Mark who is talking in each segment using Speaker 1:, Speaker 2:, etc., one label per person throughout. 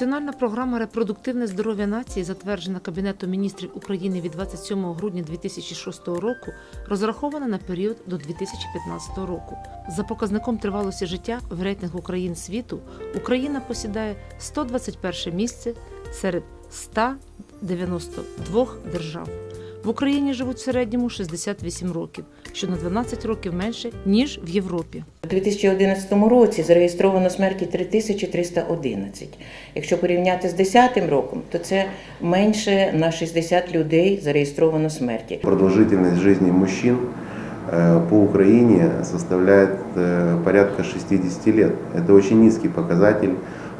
Speaker 1: Національна програма репродуктивне здоров'я нації, затверджена Кабінетом міністрів України від 27 грудня 2006 року, розрахована на період до 2015 року. За показником тривалості життя в рейтингу країн світу Україна посідає 121 місце серед 192 держав. В Україні живуть в середньому 68 років, що на 12 років менше ніж в Європі.
Speaker 2: У 2011 році зареєстровано смерті 3311. Якщо порівняти з 2010 роком, то це менше на 60 людей зареєстровано смерті.
Speaker 3: Продолжительность жизни мужчин э, по Украине составляет э, порядка 60 лет. Это очень низкий показатель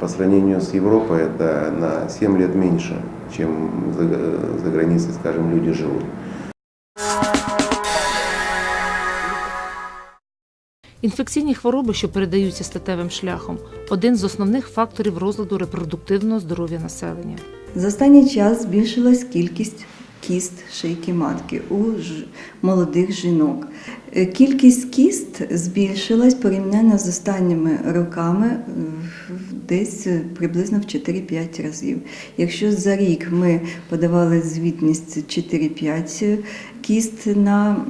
Speaker 3: по сравнению с Европой. Это на 7 лет меньше, чем за, за границей, скажем, люди живут.
Speaker 1: Інфекційні хвороби, що передаються статевим шляхом, один з основних факторів розладу репродуктивного здоров'я населення.
Speaker 4: За останній час збільшилась кількість кіст шийки матки у ж- молодих жінок. Е, Кількість кіст збільшилась порівняно з останніми роками в- десь е, приблизно в 4-5 разів. Якщо за рік ми подавали звітність 4-5 кіст на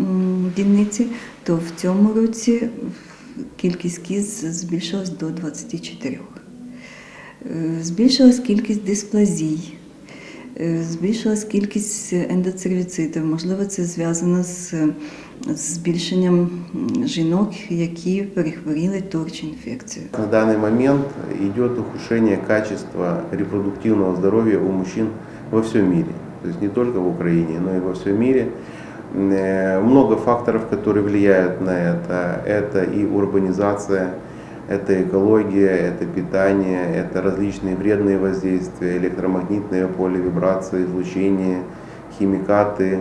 Speaker 4: дільниці, то в цьому році кількість кіст збільшилась до 24. Е, Збільшилась кількість дисплазій, е, збільшилась кількість ендоцервіцитів. Можливо, це зв'язано з, з збільшенням м, жінок, які перехворіли торч інфекцію.
Speaker 3: На данный момент идет ухудшение качества репродуктивного здоровья у мужчин во всем мире. То есть не только в Украине, но и во всем мире. Э, Много факторов, которые влияют на это. Это и урбанизация, это экология, это питание, это различные вредные воздействия, электромагнитное поле, вибрации, излучение, химикаты,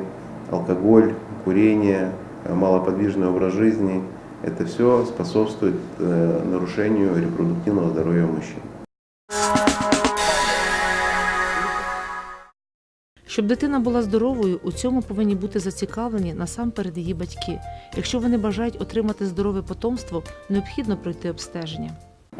Speaker 3: алкоголь, курение, э, малоподвижный образ жизни. Это все способствует э, нарушению репродуктивного здоровья мужчин.
Speaker 1: Щоб дитина була здоровою, у цьому повинні бути зацікавлені насамперед її батьки. Якщо вони бажають отримати здорове потомство, необхідно пройти обстеження.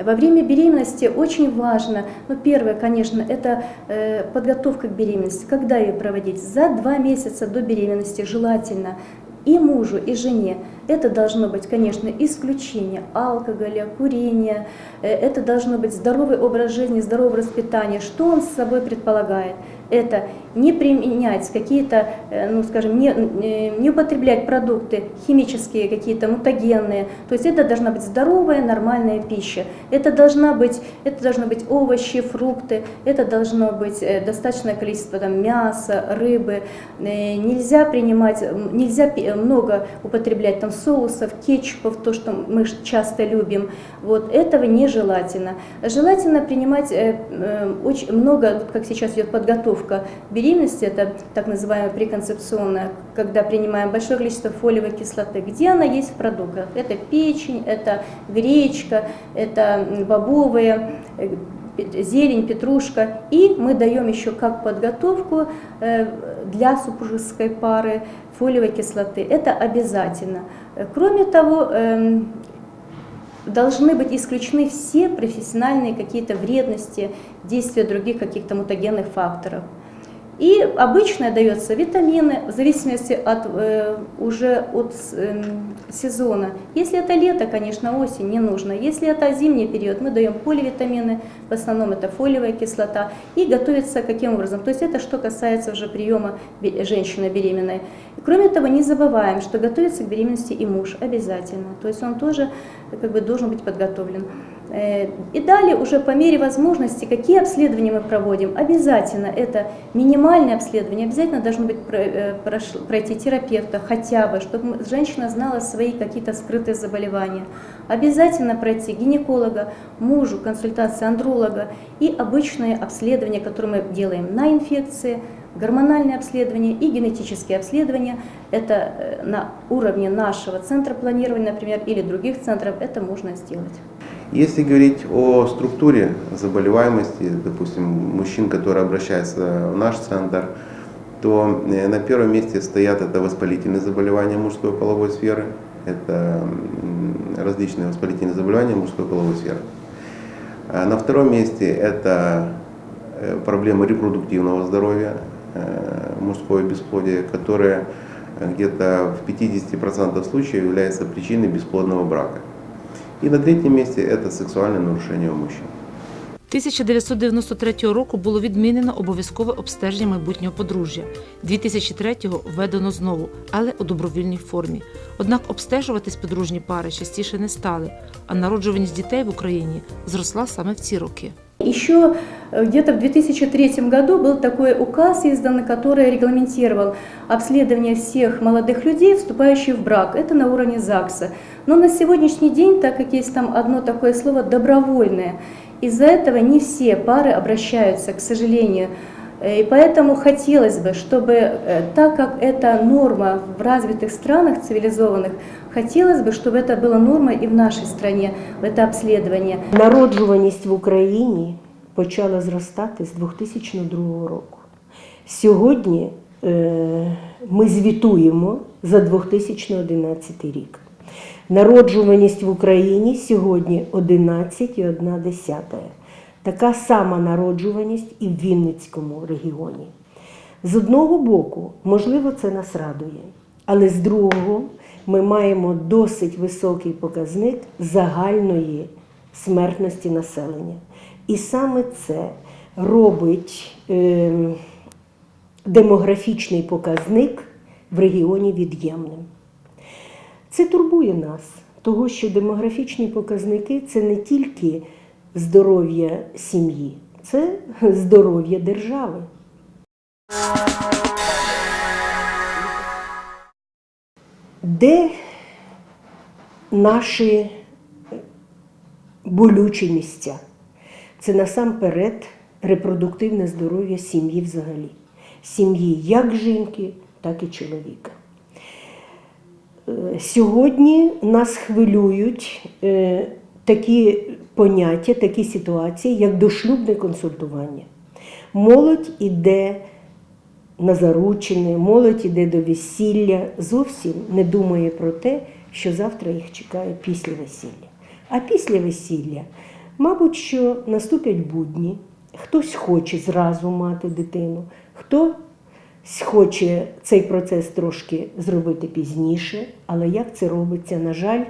Speaker 5: Во время беременности очень важно, ну первое, конечно, это э, подготовка к беременности. Когда ее проводить? За два месяца до беременности желательно и мужу, и жене. Это должно быть, конечно, исключение алкоголя, курения. Э, Это должно быть здоровый образ жизни, здоровое воспитание. Что он с собой предполагает? Это не применять какие-то, э, ну скажем, не, э, не употреблять продукты химические, какие-то мутагенные. То есть это должна быть здоровая, нормальная пища. Это, должна быть, это должны быть овощи, фрукты, это должно быть э, достаточное количество там, мяса, рыбы. Нельзя принимать, нельзя много употреблять там, соусов, кетчупов, то, что мы часто любим. Вот, этого нежелательно. Желательно принимать очень много, как сейчас идет подготовка беременности, это так называемая преконцепционная, когда принимаем большое количество фолиевой кислоты. Где она есть в продуктах? Это печень, это гречка, это бобовые, э, зелень, петрушка. И мы даем еще как подготовку э, для супружеской пары фолиевой кислоты. Это обязательно. Э, Кроме того, эм, должны быть исключены все профессиональные какие-то вредности, действия других каких-то мутагенных факторов. И обычно дается витамины в зависимости от э, уже от эм, сезона. Если это лето, конечно, осень не нужно. Если это зимний период, мы даем поливитамины, в основном это фолиевая кислота. И готовится каким образом? То есть это что касается уже приема женщины беременной. Кроме того, не забываем, что готовится к беременности и муж обязательно. То есть он тоже э, как бы должен быть подготовлен. Э, И далее уже по мере возможности, какие обследования мы проводим, обязательно это минимальное обследование, обязательно должно быть э, пройти терапевта хотя бы, чтобы женщина знала свои какие-то скрытые заболевания. Обязательно пройти гинеколога, мужу, консультация андролога и обычные обследования, которые мы делаем на инфекции, гормональные обследования и генетические обследования. Это э, на уровне нашего центра планирования, например, или других центров, это можно сделать.
Speaker 3: Если говорить о структуре заболеваемости, допустим, мужчин, которые обращаются в наш центр, то э, на первом месте стоят это воспалительные заболевания мужской половой сферы, это различные воспалительные заболевания мужской половой сферы. А На втором месте это э, проблемы репродуктивного здоровья, э, мужское бесплодие, которое где-то в 50% случаев является причиной бесплодного брака. И на третьому місці це сексуальне нарушення у мужчин.
Speaker 1: 1993 року було відмінено обов'язкове обстеження майбутнього подружжя. 2003-го введено знову, але у добровільній формі. Однак обстежуватись подружні пари частіше не стали, а народжуваність дітей в Україні зросла саме в ці роки.
Speaker 5: Еще э, где-то в 2003 году был такой указ издан, который регламентировал обследование всех молодых людей, вступающих в брак. Это на уровне ЗАГСа. Но на сегодняшний день, так как есть там одно такое слово «добровольное», из-за этого не все пары обращаются, к сожалению. Э, И поэтому хотелось бы, чтобы, э, так как это норма в развитых странах цивилизованных, хотелось бы, чтобы это была норма и в нашей стране, в это обследование.
Speaker 6: Народжуваність в Україні почала зростати з 2002 року. Сьогодні е, ми звітуємо за 2011 рік. Народжуваність в Україні сьогодні 11,1. Така сама народжуваність і в Вінницькому регіоні. З одного боку, можливо, це нас радує, але з другого ми маємо досить високий показник загальної смертності населення. І саме це робить е, демографічний показник в регіоні від'ємним. Це турбує нас, того що демографічні показники це не тільки здоров'я сім'ї, це здоров'я держави. Де наші болючі місця? Це насамперед репродуктивне здоров'я сім'ї взагалі. Сім'ї як жінки, так і чоловіка. Е, Сьогодні нас хвилюють е, такі поняття, такі ситуації, як дошлюбне консультування. Молодь іде на заручини, молодь іде до весілля, зовсім не думає про те, що завтра їх чекає після весілля. А після весілля, мабуть, що наступять будні, хтось хоче зразу мати дитину, хто хоче цей процес трошки зробити пізніше, але як це робиться, на жаль,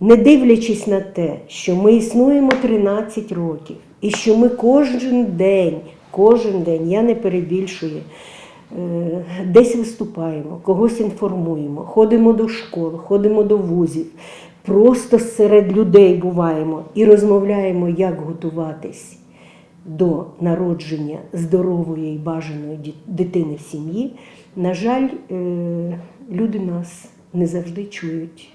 Speaker 6: не дивлячись на те, що ми існуємо 13 років, і що ми кожен день, кожен день, я не перебільшую, е, десь виступаємо, когось інформуємо, ходимо до школ, ходимо до вузів, просто серед людей буваємо і розмовляємо, як готуватись до народження здорової і бажаної дитини в сім'ї. На жаль, е, люди нас не завжди чують.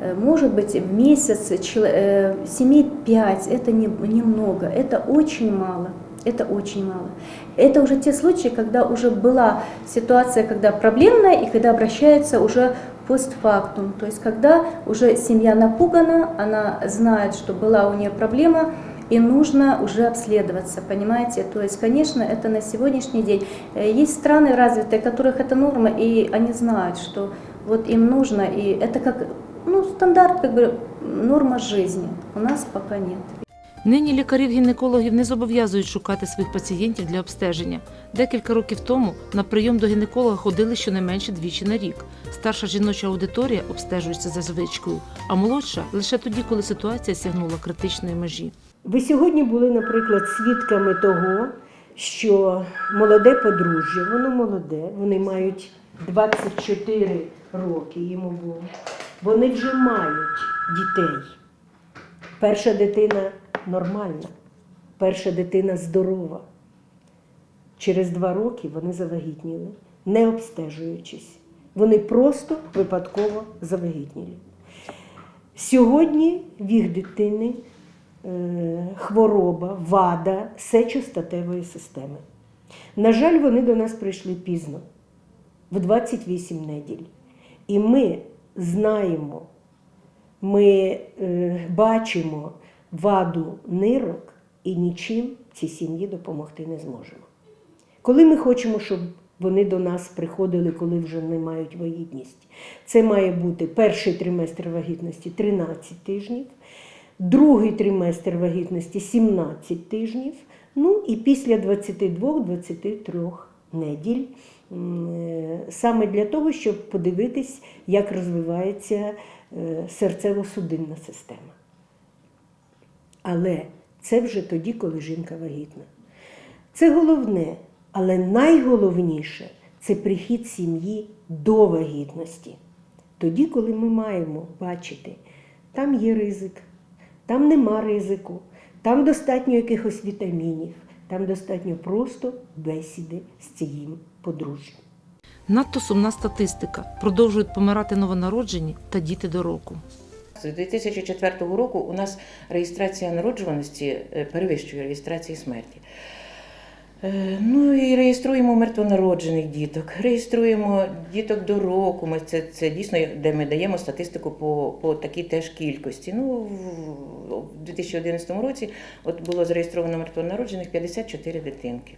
Speaker 5: Э, Может быть, месяц чело- э, семей 5 это не, немного, это очень мало. Это очень мало. Это уже те случаи, когда уже была ситуация, когда проблемная, и когда обращаются уже постфактум. То есть, когда уже семья напугана, она знает, что была у нее проблема, и нужно уже обследоваться, понимаете? То есть, конечно, это на сегодняшний день. Э, Есть страны развитые, которых это норма, и они знают, что вот им нужно, и это как ну, стандарт, как бы норма жизни. У нас пока нет.
Speaker 1: Нині лікарів-гінекологів не зобов'язують шукати своїх пацієнтів для обстеження. Декілька років тому на прийом до гінеколога ходили щонайменше двічі на рік. Старша жіноча аудиторія обстежується за звичкою, а молодша лише тоді, коли ситуація сягнула критичної межі.
Speaker 6: Ви сьогодні були, наприклад, свідками того, що молоде подружжя, воно молоде, вони мають 24 роки йому було. Вони вже мають дітей. Перша дитина нормальна, перша дитина здорова. Через два роки вони завагітніли, не обстежуючись. Вони просто випадково завагітніли. Сьогодні в їх дитини е, хвороба, вада сечостатевої системи. На жаль, вони до нас прийшли пізно, в 28 неділь. І ми знаємо, ми е, бачимо ваду нирок і нічим цій сім'ї допомогти не зможемо. Коли ми хочемо, щоб вони до нас приходили, коли вже не мають вагітність, це має бути перший триместр вагітності 13 тижнів, другий триместр вагітності 17 тижнів, Ну і після 22-23 неділь, саме для того, щоб подивитись, як розвивається е, серцево-судинна система. Але це вже тоді, коли жінка вагітна. Це головне, але найголовніше це прихід сім'ї до вагітності. Тоді, коли ми маємо бачити, там є ризик, там нема ризику, там достатньо якихось вітамінів, там достатньо просто бесіди з цим подружжям.
Speaker 1: Надто сумна статистика. Продовжують помирати новонароджені та діти до року.
Speaker 2: З 2004 року у нас реєстрація народжуваності е, перевищує реєстрації смерті. Е, Ну і реєструємо мертвонароджених діток, реєструємо діток до року. Ми це, це дійсно, де ми даємо статистику по, по такій теж кількості. Ну, в- у 2011 році от було зареєстровано мертвонароджених 54 дитинки.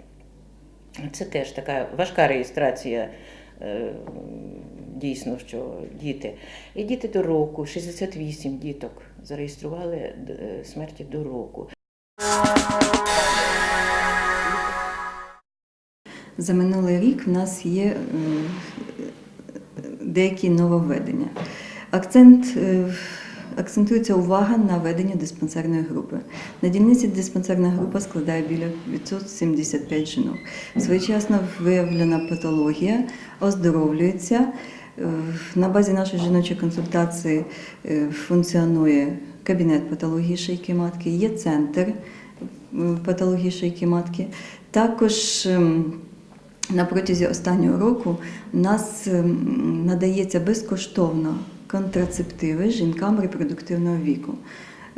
Speaker 2: Це теж така важка реєстрація. е, Дійсно, що діти. І діти до року, 68 діток зареєстрували е, смерті до року.
Speaker 4: За минулий рік в нас є е, деякі нововведення. Акцент, акцентується увага на веденні диспансерної групи. На дільниці диспансерна група складає біля 575 жінок. Своєчасно виявлена патологія оздоровлюється. Е, На базі нашої жіночої консультації е, функціонує кабінет патології шийки матки, є центр патології шийки матки. Також ем, на протязі останнього року у нас ем, надається безкоштовно контрацептиви жінкам репродуктивного віку.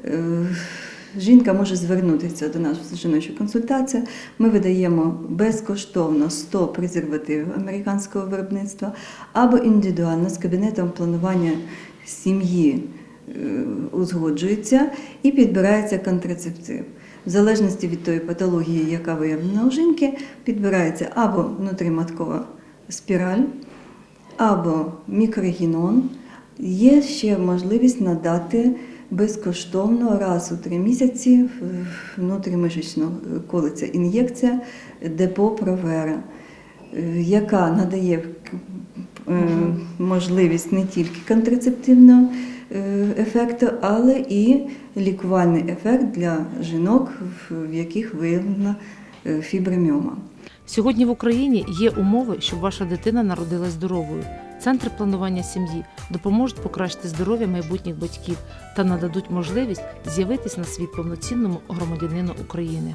Speaker 4: Е, Жінка може звернутися до нас в жіночу консультацію. Ми видаємо безкоштовно 100 презервативів американського виробництва або індивідуально з кабінетом планування сім'ї е, узгоджується і підбирається контрацептив. В залежності від тої патології, яка виявлена у жінки, підбирається або внутріматкова спіраль, або мікрогінон. Є ще можливість надати безкоштовно раз у три місяці внутрімишечно колиться ін'єкція депо Провера, е, яка надає е, можливість не тільки контрацептивного е, ефекту, але і лікувальний ефект для жінок, в- яких виявлена е, фіброміома.
Speaker 1: Сьогодні в Україні є умови, щоб ваша дитина народилась здоровою. Центри планування сім'ї допоможуть покращити здоров'я майбутніх батьків та нададуть можливість з'явитись на світ повноцінному громадянину України.